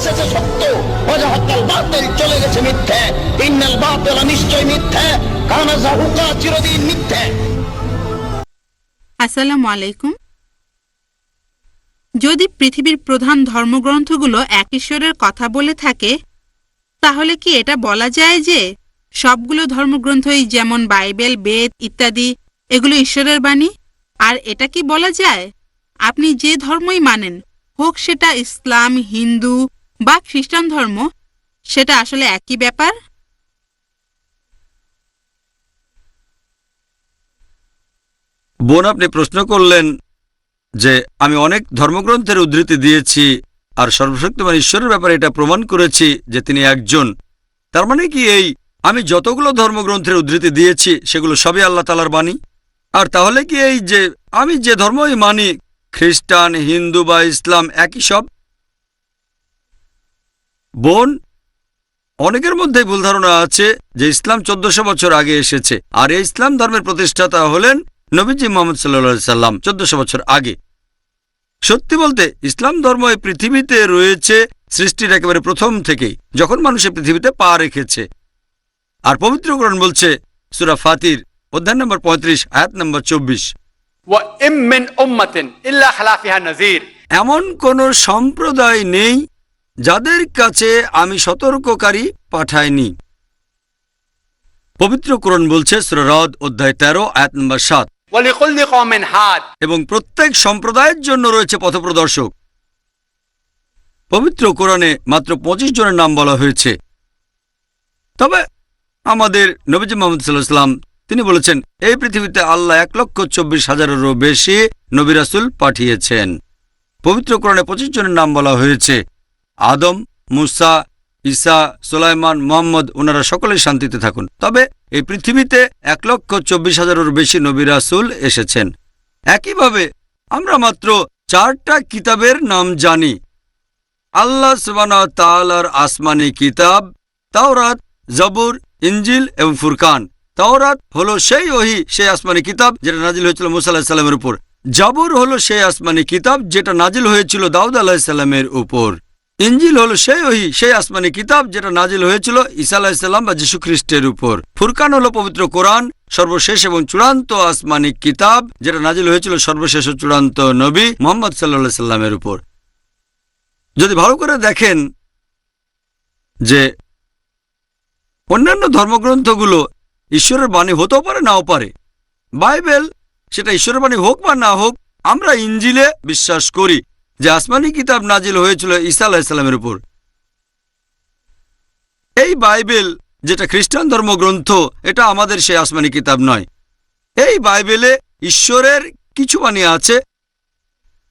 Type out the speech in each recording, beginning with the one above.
সত্য। অজাহাকাল বাতিল চলে গেছে মিথ্যে। ইন্নাল বাতিল নিশ্চয় মিথ্যে। কানা জাহুকা চিরদিন মিথ্যে। আসসালামু আলাইকুম। যদি পৃথিবীর প্রধান ধর্মগ্রন্থগুলো এক ঈশ্বরের কথা বলে থাকে, তাহলে কি এটা বলা যায় যে সবগুলো ধর্মগ্রন্থই যেমন বাইবেল, বেদ ইত্যাদি, এগুলো ঈশ্বরের বাণী? আর এটা কি বলা যায়? আপনি যে ধর্মই মানেন, হোক সেটা ইসলাম, হিন্দু বা খ্রিস্টান ধর্ম, সেটা আসলে একই ব্যাপার? বোন, আপনি প্রশ্ন করলেন যে আমি অনেক ধর্মগ্রন্থের উদ্ধৃতি দিয়েছি আর সর্বশক্তিমান ঈশ্বরের ব্যাপারে এটা প্রমাণ করেছি যে তিনি একজন। তার মানে কি এই আমি যতগুলো ধর্মগ্রন্থের উদ্ধৃতি দিয়েছি, সেগুলো সবই আল্লাহ তালার বাণী? আর তাহলে কি এই যে আমি যে ধর্মই মানি, খ্রিস্টান, হিন্দু বা ইসলাম, একই সব? বোন অনেকের মধ্যেই ভুল ধারণা আছে যে ইসলাম চোদ্দশো বছর আগে এসেছে। আর এই ইসলাম ধর্মের প্রতিষ্ঠাতা হলেন নবীজি মোহাম্মদ সাল্লা সাল্লাম চোদ্দশো বছর আগে। সত্যি বলতে ইসলাম ধর্ম এই পৃথিবীতে রয়েছে সৃষ্টির একেবারে প্রথম থেকেই যখন মানুষ এই পৃথিবীতে পা রেখেছে। আর পবিত্রকরণ বলছে সুরা ফাতির অধ্যায় নম্বর পঁয়ত্রিশ আয়াত নম্বর চব্বিশ। এমন কোন সম্প্রদায় নেই যাদের কাছে আমি সতর্ককারী পাঠাইনি। পবিত্র কোরণ বলছে সুররদ অধ্যায় তেরো আয়াত নম্বর সাত। এবং প্রত্যেক সম্প্রদায়ের জন্য রয়েছে পথপ্রদর্শক। পবিত্র কোরণে মাত্র ২৫ জনের নাম বলা হয়েছে। তবে আমাদের নবীজ মোহাম্মদ সাল্লাহাম তিনি বলেছেন এই পৃথিবীতে আল্লাহ এক লক্ষ চব্বিশ হাজারেরও বেশি নবিরাসুল পাঠিয়েছেন। পবিত্র কোরআনে পঁচিশ জনের নাম বলা হয়েছে। আদম, মুসা, ঈসা, সোলাইমান, মোহাম্মদ ওনারা সকলেই শান্তিতে থাকুন। তবে এই পৃথিবীতে এক লক্ষ চব্বিশ হাজারেরও বেশি নবিরাসুল এসেছেন। একইভাবে আমরা মাত্র চারটা কিতাবের নাম জানি। আল্লাহ সুবানা তালার আসমানি কিতাব, তাওরাত, জবুর ইঞ্জিল এবং ফুরকান। তাওরাত হলো সেই ওহি, সেই আসমানি কিতাব যেটা নাজিল হয়েছিল মুসা আল্লাহ সাল্লামের উপর। জাবুর হলো সেই আসমানি কিতাব যেটা নাজিল হয়েছিল দাউদ আলাহিসাল্লামের উপর। ইঞ্জিল হলো সেই ওহি, সেই আসমানি কিতাব যেটা নাজিল হয়েছিল ঈসা আলাহিসাল্লাম বা যীশু খ্রিস্টের উপর। ফুরকান হলো পবিত্র কোরআন, সর্বশেষ এবং চূড়ান্ত আসমানি কিতাব যেটা নাজিল হয়েছিল সর্বশেষ ও চূড়ান্ত নবী মোহাম্মদ সাল্লা সাল্লামের উপর। যদি ভালো করে দেখেন যে অন্যান্য ধর্মগ্রন্থগুলো ঈশ্বরের বাণী হতেও পারে, নাও পারে। বাইবেল সেটা ঈশ্বরের বাণী হোক বা না হোক, আমরা ইঞ্জিলে বিশ্বাস করি। যে আসমানি কিতাব নাজিল হয়েছিল ঈসা আলাহিসাল্লামের উপর। এই বাইবেল যেটা খ্রিস্টান ধর্মগ্রন্থ, এটা আমাদের সেই আসমানি কিতাব নয়। এই বাইবেলে ঈশ্বরের কিছু বাণী আছে,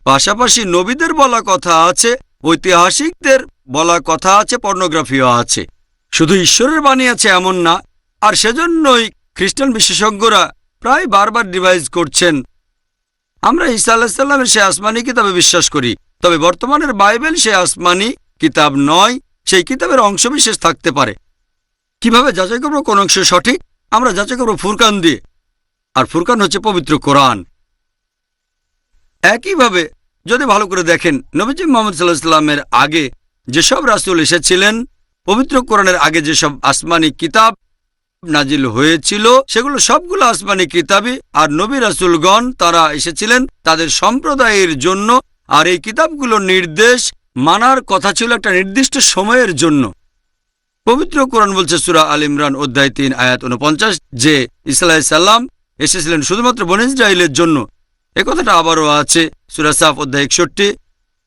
পাশাপাশি নবীদের বলা কথা আছে, ঐতিহাসিকদের বলা কথা আছে, পর্নোগ্রাফিও আছে। শুধু ঈশ্বরের বাণী আছে এমন না, আর সেজন্যই খ্রিস্টান বিশেষজ্ঞরা প্রায় বারবার ডিভাইস করছেন আমরা ঈসা আলাহিসাল্লামের সেই আসমানি কিতাবে বিশ্বাস করি। তবে বর্তমানের বাইবেল সে আসমানি কিতাব নয়, সেই কিতাবের অংশবিশেষ থাকতে পারে। কীভাবে যাচাই করব কোন অংশ সঠিক? আমরা যাচাই করব ফুরকান দিয়ে। আর ফুরকান হচ্ছে পবিত্র কোরআন। একইভাবে যদি ভালো করে দেখেন, নবীজি মোহাম্মদ সাল্লাহ সাল্লামের আগে যেসব রাসুল এসেছিলেন, পবিত্র কোরআনের আগে যেসব আসমানি কিতাব নাজিল হয়েছিল, সেগুলো সবগুলো আসমানি কিতাবই। আর নবী রাসুলগণ তারা এসেছিলেন তাদের সম্প্রদায়ের জন্য, আর এই কিতাবগুলোর নির্দেশ মানার কথা ছিল একটা নির্দিষ্ট সময়ের জন্য। পবিত্র কোরআন বলছে সুরা আল ইমরান অধ্যায় তিন, আয়াত উনপঞ্চাশ, যে ইসলাহ সাল্লাম এসেছিলেন শুধুমাত্র বন ইসরায়েলের জন্য। এ কথাটা আবারও আছে সুরা সাফ অধ্যায় একষট্টি,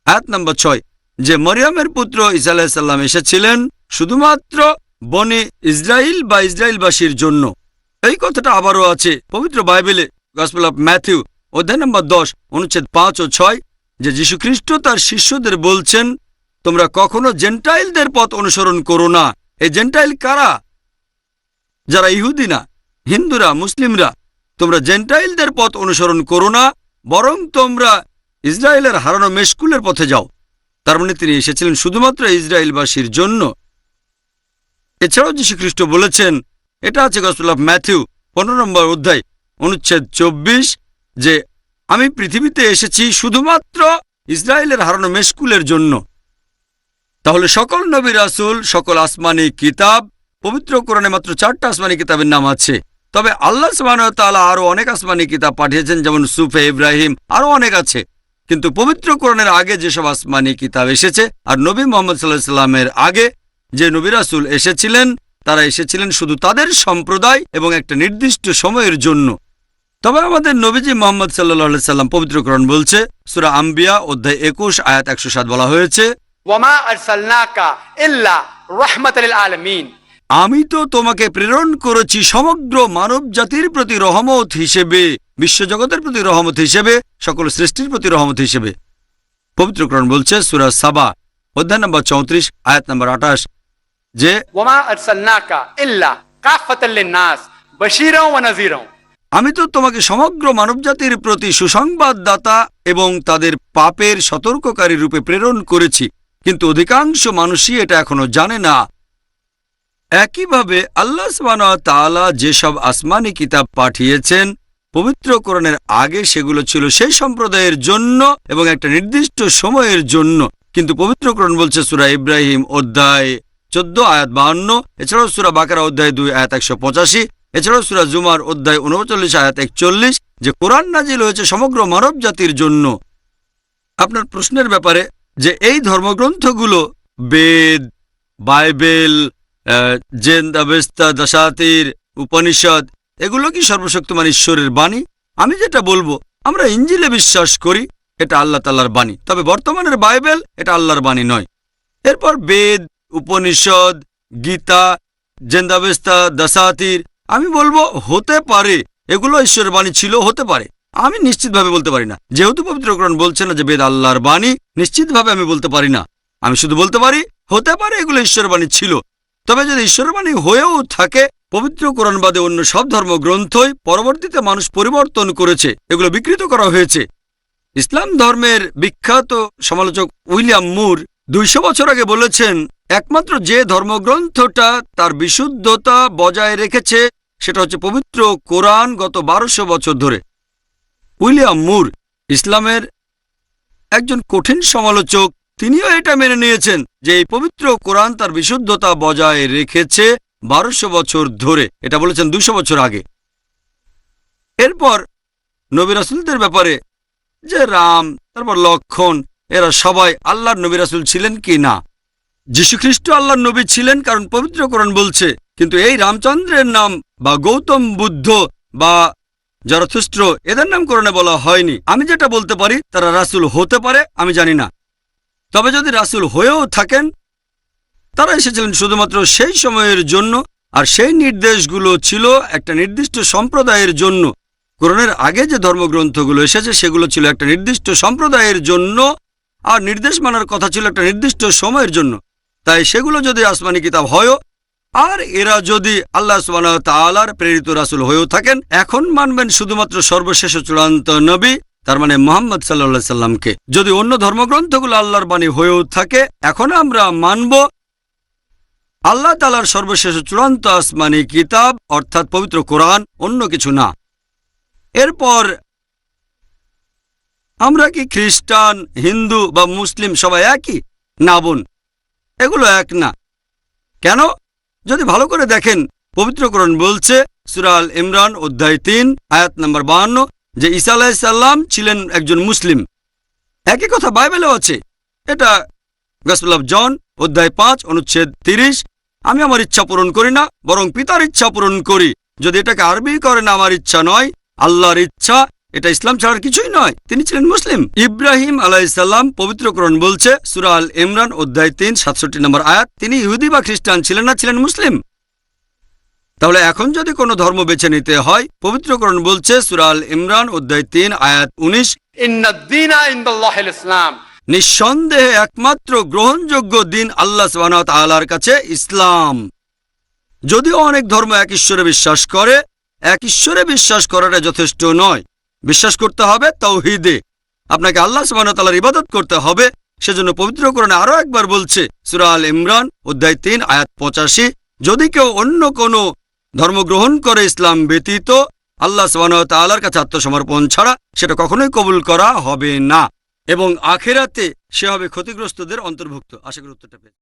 আয়াত নম্বর ছয়, যে মরিয়মের পুত্র ইসা আলাহিসাল্লাম এসেছিলেন শুধুমাত্র বনে ইসরায়েল বা ইসরায়েলবাসীর জন্য। এই কথাটা আবারও আছে পবিত্র বাইবেলে গসপেল অফ ম্যাথিউ অধ্যায় নম্বর দশ, অনুচ্ছেদ পাঁচ ও ছয়, যে যীশুখ্রিস্ট তার শিষ্যদের বলছেন, তোমরা কখনো জেন্টাইলদের পথ অনুসরণ করো না। এই জেন্টাইল কারা? যারা ইহুদি না, হিন্দুরা, মুসলিমরা, তোমরা জেন্টাইলদের পথ অনুসরণ করো না, বরং তোমরা ইসরায়েলের হারানো মেশকুলের পথে যাও। তার মানে তিনি এসেছিলেন শুধুমাত্র ইসরায়েলবাসীর জন্য। এছাড়াও যীশুখ্রিস্ট বলেছেন, এটা আছে গসপেল অফ ম্যাথিউ পনেরো নম্বর অধ্যায়, অনুচ্ছেদ চব্বিশ, যে আমি পৃথিবীতে এসেছি শুধুমাত্র ইসরায়েলের হারানো মেশকুলের জন্য। তাহলে সকল নবী রাসুল, সকল আসমানি কিতাব, পবিত্র কোরআনে মাত্র চারটা আসমানি কিতাবের নাম আছে। তবে আল্লাহ তাআলা আরও অনেক আসমানি কিতাব পাঠিয়েছেন, যেমন সুফে ইব্রাহিম আরও অনেক আছে। কিন্তু পবিত্র কোরআনের আগে যেসব আসমানি কিতাব এসেছে, আর নবী মোহাম্মদ সাল্লাহ সাল্লামের আগে যে নবিরাসুল এসেছিলেন তারা এসেছিলেন শুধু তাদের সম্প্রদায় এবং একটা নির্দিষ্ট সময়ের জন্য। তবে আমাদের নবীজি মোহাম্মদ সাল্লা সাল্লাম পবিত্রকরণ বলছে সুরা আম্বিয়া অধ্যায় একুশ আয়াত একশো সাত বলা হয়েছে আমি তো তোমাকে প্রেরণ করেছি সমগ্র মানব জাতির প্রতি রহমত হিসেবে বিশ্বজগতের প্রতি রহমত হিসেবে সকল সৃষ্টির প্রতি রহমত হিসেবে। পবিত্রকরণ বলছে সুরা সাবা অধ্যায় নম্বর চৌত্রিশ আয়াত নম্বর আঠাশ যে আমি তো তোমাকে সমগ্র মানবজাতির প্রতি সুসংবাদদাতা এবং তাদের পাপের সতর্ককারী রূপে প্রেরণ করেছি কিন্তু অধিকাংশ মানুষই এটা এখনও জানে না। একইভাবে আল্লাহ তালা যেসব আসমানি কিতাব পাঠিয়েছেন পবিত্র কোরণের আগে সেগুলো ছিল সেই সম্প্রদায়ের জন্য এবং একটা নির্দিষ্ট সময়ের জন্য। কিন্তু পবিত্রকরণ বলছে সুরা ইব্রাহিম অধ্যায় চোদ্দ, আয়াত বাহান্ন, এছাড়াও সুরা বাকারা অধ্যায় দুই, আয়াত একশো পঁচাশি, এছাড়াও সুরা জুমার অধ্যায় উনচল্লিশ আয়াত একচল্লিশ, যে কোরআন নাজিল হয়েছে সমগ্র মানব জাতির জন্য। আপনার প্রশ্নের ব্যাপারে যে এই ধর্মগ্রন্থগুলো Veda, Bible Zend Avesta দশাতির Upanishad, এগুলো কি সর্বশক্তিমান ঈশ্বরের বাণী? আমি যেটা বলব, আমরা ইঞ্জিলে বিশ্বাস করি, এটা আল্লাহ তাল্লার বাণী। তবে বর্তমানের বাইবেল এটা আল্লাহর বাণী নয়। এরপর বেদ উপনিষদ, গীতা, জেন্দাবেস্তা দশাতির আমি বলব হতে পারে, এগুলো ঈশ্বরের বাণী ছিল, হতে পারে। আমি নিশ্চিতভাবে বলতে পারি না। যেহেতু পবিত্রকরণ বলছে না যে বেদ আল্লাহর বাণী, নিশ্চিতভাবে আমি বলতে পারি না। আমি শুধু বলতে পারি, হতে পারে এগুলো ঈশ্বরের বাণী ছিল। তবে যদি ঈশ্বরের বাণী হয়েও থাকে, পবিত্র কোরআন বাদে অন্য সব ধর্মগ্রন্থই পরবর্তীতে মানুষ পরিবর্তন করেছে, এগুলো বিকৃত করা হয়েছে। ইসলাম ধর্মের বিখ্যাত সমালোচক উইলিয়াম মুর দুইশো বছর আগে বলেছেন একমাত্র যে ধর্মগ্রন্থটা তার বিশুদ্ধতা বজায় রেখেছে, সেটা হচ্ছে পবিত্র কোরআন গত বারোশো বছর ধরে। উইলিয়াম মুর, ইসলামের একজন কঠিন সমালোচক, তিনিও এটা মেনে নিয়েছেন যে এই পবিত্র কোরআন তার বিশুদ্ধতা বজায় রেখেছে বারোশো বছর ধরে। এটা বলেছেন দুশো বছর আগে। এরপর নবী রাসুলদের ব্যাপারে যে রাম, তারপর লক্ষণ, এরা সবাই আল্লাহর নবী রাসুল ছিলেন কি না? যীশুখ্রিস্ট আল্লাহর নবী ছিলেন কারণ পবিত্র কোরআন বলছে, কিন্তু এই রামচন্দ্রের নাম বা গৌতম বুদ্ধ বা জরথুস্ত্র এদের নাম কোরআনে বলা হয়নি। আমি যেটা বলতে পারি, তারা রাসুল হতে পারে, আমি জানি না। তবে যদি রাসুল হয়েও থাকেন, তারা এসেছিলেন শুধুমাত্র সেই সময়ের জন্য, আর সেই নির্দেশগুলো ছিল একটা নির্দিষ্ট সম্প্রদায়ের জন্য। কোরআনের আগে যে ধর্মগ্রন্থগুলো এসেছে, সেগুলো ছিল একটা নির্দিষ্ট সম্প্রদায়ের জন্য, আর নির্দেশ মানার কথা ছিল একটা নির্দিষ্ট সময়ের জন্য। তাই সেগুলো যদি আসমানি কিতাব হয়ও, আর এরা যদি আল্লাহ সুবাহ তালার প্রেরিত রাসুল হয়েও থাকেন, এখন মানবেন শুধুমাত্র সর্বশেষ চূড়ান্ত নবী, তার মানে মোহাম্মদ সাল্লা সাল্লামকে। যদি অন্য ধর্মগ্রন্থগুলো আল্লাহর বাণী হয়েও থাকে, এখন আমরা মানব আল্লাহ তালার সর্বশেষ চূড়ান্ত আসমানি কিতাব, অর্থাৎ পবিত্র কোরআন, অন্য কিছু না। এরপর আমরা কি খ্রিস্টান, হিন্দু বা মুসলিম সবাই একই? না বোন। এগুলো এক না। কেন? যদি ভালো করে দেখেন পবিত্রকরণ বলছে সুরাল ইমরান, অধ্যায় তিন, আয়াত নম্বর বাহান্ন, যে ঈসা আলাহিসাল্লাম ছিলেন একজন মুসলিম। একই কথা বাইবেলেও আছে। এটা গসপেল অফ জন অধ্যায় পাঁচ, অনুচ্ছেদ তিরিশ। আমি আমার ইচ্ছা পূরণ করি না, বরং পিতার ইচ্ছা পূরণ করি। যদি এটাকে আরবি করেন, আমার ইচ্ছা নয়, আল্লাহর ইচ্ছা এটা ইসলাম ছাড়ার কিছুই নয়। তিনি ছিলেন মুসলিম। ইব্রাহিম আলাইসাল্লাম পবিত্রকরণ বলছে সুরাল ইমরান অধ্যায় তিন সাতষট্টি নম্বর আয়াত তিনি ইহুদি বা খ্রিস্টান ছিলেন না ছিলেন মুসলিম। তাহলে এখন যদি কোনো ধর্ম বেছে নিতে হয় পবিত্রকরণ বলছে সুরাল ইমরান অধ্যায় তিন আয়াত উনিশ ইসলাম। নিঃসন্দেহে একমাত্র গ্রহণযোগ্য দিন আল্লাহ সুবাহর কাছে ইসলাম। যদিও অনেক ধর্ম এক ঈশ্বরে বিশ্বাস করে এক ঈশ্বরে বিশ্বাস করাটা যথেষ্ট নয়। বিশ্বাস করতে হবে, তৌহিদে। আপনাকে আল্লাহ ওয়া ইবাদত করতে হবে। সেজন্য পবিত্র পবিত্রকরণে আরও একবার বলছে, সূরা আল ইমরান, অধ্যায় তিন, আয়াত পঁচাশি, যদি কেউ অন্য কোনো ধর্ম গ্রহণ করে ইসলাম ব্যতীত, আল্লাহ তাআলার কাছে আত্মসমর্পণ ছাড়া সেটা কখনোই কবুল করা হবে না। এবং আখেরাতে সে হবে ক্ষতিগ্রস্তদের অন্তর্ভুক্ত। আশা করি উত্তরটা পেয়ে